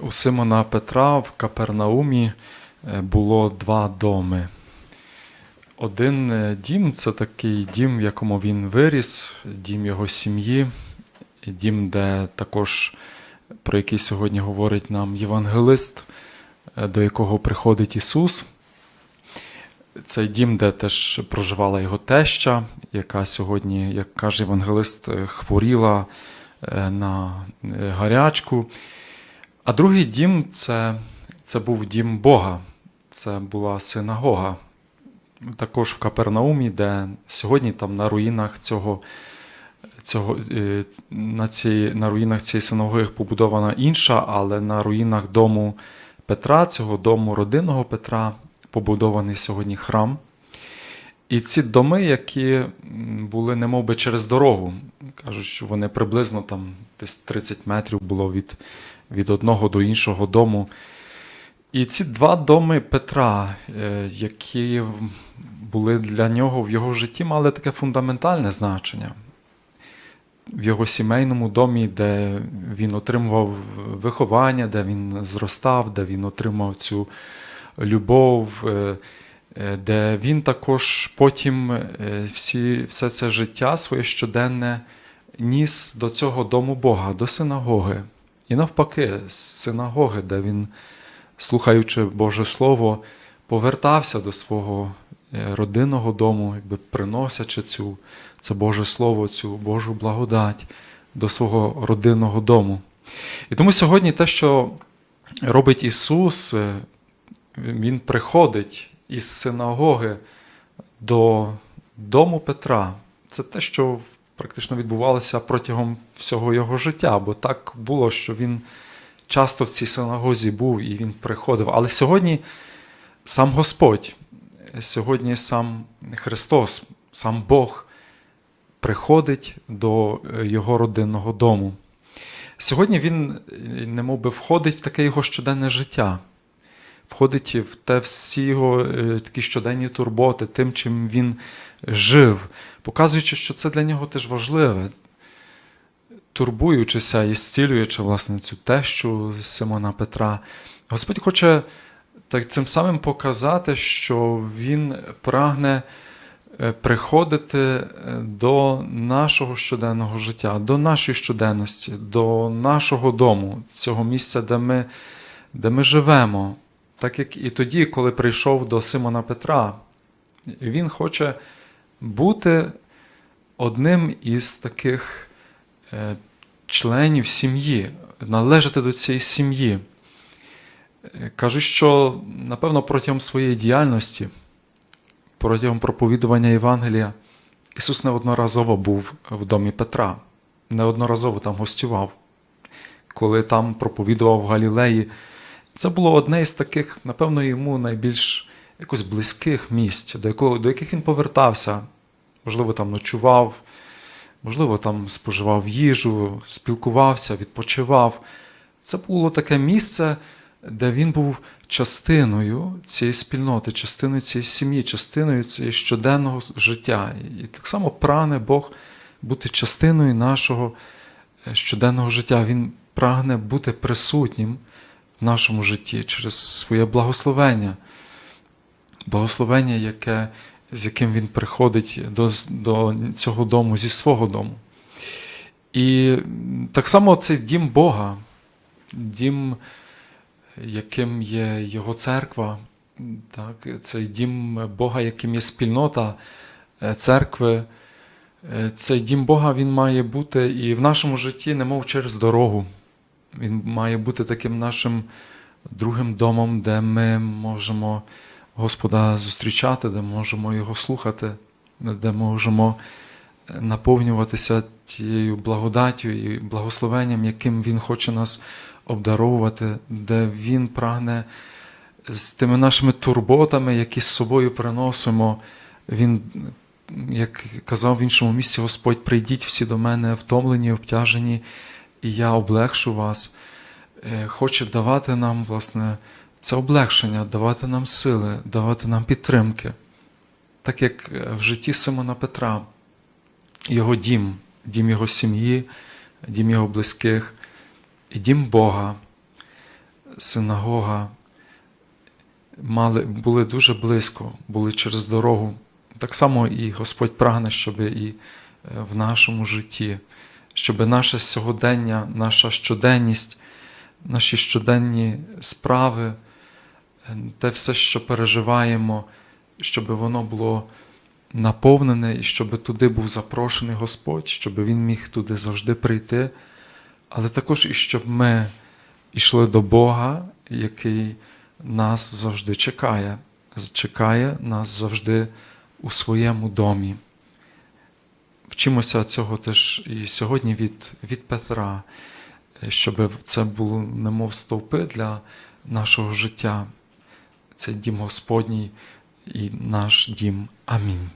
У Симона Петра в Капернаумі е, було два доми. Один е, дім це такий дім, в якому він виріс, дім його сім'ї, дім, де також, про який сьогодні говорить нам євангелист, е, до якого приходить Ісус. Цей дім, де теж проживала його теща, яка сьогодні, як каже євангелист, хворіла на гарячку. А другий дім це, це був дім Бога, це була синагога. Також в Капернаумі, де сьогодні там на руїнах цього, цього е, на, цій, на руїнах цієї синагоги побудована інша, але на руїнах дому Петра, цього дому родинного Петра, побудований сьогодні храм. І ці доми, які були немов би через дорогу, кажуть, що вони приблизно там десь 30 метрів було від, від одного до іншого дому. І ці два доми Петра, е, які були для нього в його житті, мали таке фундаментальне значення. В його сімейному домі, де він отримував виховання, де він зростав, де він отримав цю любов, е, е, де він також потім всі, все це життя своє щоденне ніс до цього дому Бога, до синагоги. І навпаки, з синагоги, де він, слухаючи Боже Слово, повертався до свого е, родинного дому, якби приносячи цю, це Боже Слово, цю Божу благодать до свого родинного дому. І тому сьогодні те, що робить Ісус, е, Він приходить із синагоги до дому Петра. Це те, що практично відбувалося протягом всього його життя, бо так було, що він часто в цій синагозі був і він приходив. Але сьогодні сам Господь, сьогодні сам Христос, сам Бог приходить до е, його родинного дому. Сьогодні він немов би входить в таке його щоденне життя, входить в те всі його е, такі щоденні турботи, тим, чим він жив, показуючи, що це для нього теж важливе, турбуючися і зцілюючи власне цю тещу Симона Петра. Господь хоче так цим самим показати, що Він прагне е, приходити е, до нашого щоденного життя, до нашої щоденності, до нашого дому, цього місця, де ми, де ми живемо. Так як і тоді, коли прийшов до Симона Петра, він хоче бути одним із таких е, членів сім'ї, належати до цієї сім'ї. Е, Кажу, що напевно протягом своєї діяльності, протягом проповідування Євангелія, Ісус неодноразово був в домі Петра, неодноразово там гостював. Коли там проповідував в Галілеї, це було одне із таких, напевно, йому найбільш якось близьких місць, до, якого, до яких він повертався. Можливо, там ночував, можливо, там споживав їжу, спілкувався, відпочивав. Це було таке місце, де він був частиною цієї спільноти, частиною цієї сім'ї, частиною цієї щоденного життя. І так само прагне Бог бути частиною нашого е, щоденного життя. Він прагне бути присутнім в нашому житті через своє благословення. Благословення, яке, з яким він приходить до, до цього дому зі свого дому. І так само цей дім Бога, дім, яким є Його церква, так, цей дім Бога, яким є спільнота е, церкви. Е, Цей дім Бога він має бути і в нашому житті, немов через дорогу. Він має бути таким нашим другим домом, де ми можемо Господа зустрічати, де можемо Його слухати, де можемо наповнюватися тією благодаттю і благословенням, яким Він хоче нас обдаровувати, де Він прагне з тими нашими турботами, які з собою приносимо. Він, як казав в іншому місці, Господь, прийдіть всі до мене, втомлені, обтяжені, і я облегшу вас. Е, Хоче давати нам, власне, це облегшення, давати нам сили, давати нам підтримки. Так як е, в житті Симона Петра, його дім, дім його сім'ї, дім його близьких, і дім Бога, синагога мали, були дуже близько, були через дорогу. Так само і Господь прагне, щоб і е, в нашому житті, щоб наше сьогодення, наша щоденність, наші щоденні справи, те все, що переживаємо, щоб воно було наповнене і щоб туди був запрошений Господь, щоб Він міг туди завжди прийти, але також і щоб ми йшли до Бога, який нас завжди чекає, чекає нас завжди у своєму домі. Вчимося цього теж і сьогодні від, від Петра, щоб це було немов стовпи для нашого життя. Це дім Господній і наш дім. Амінь.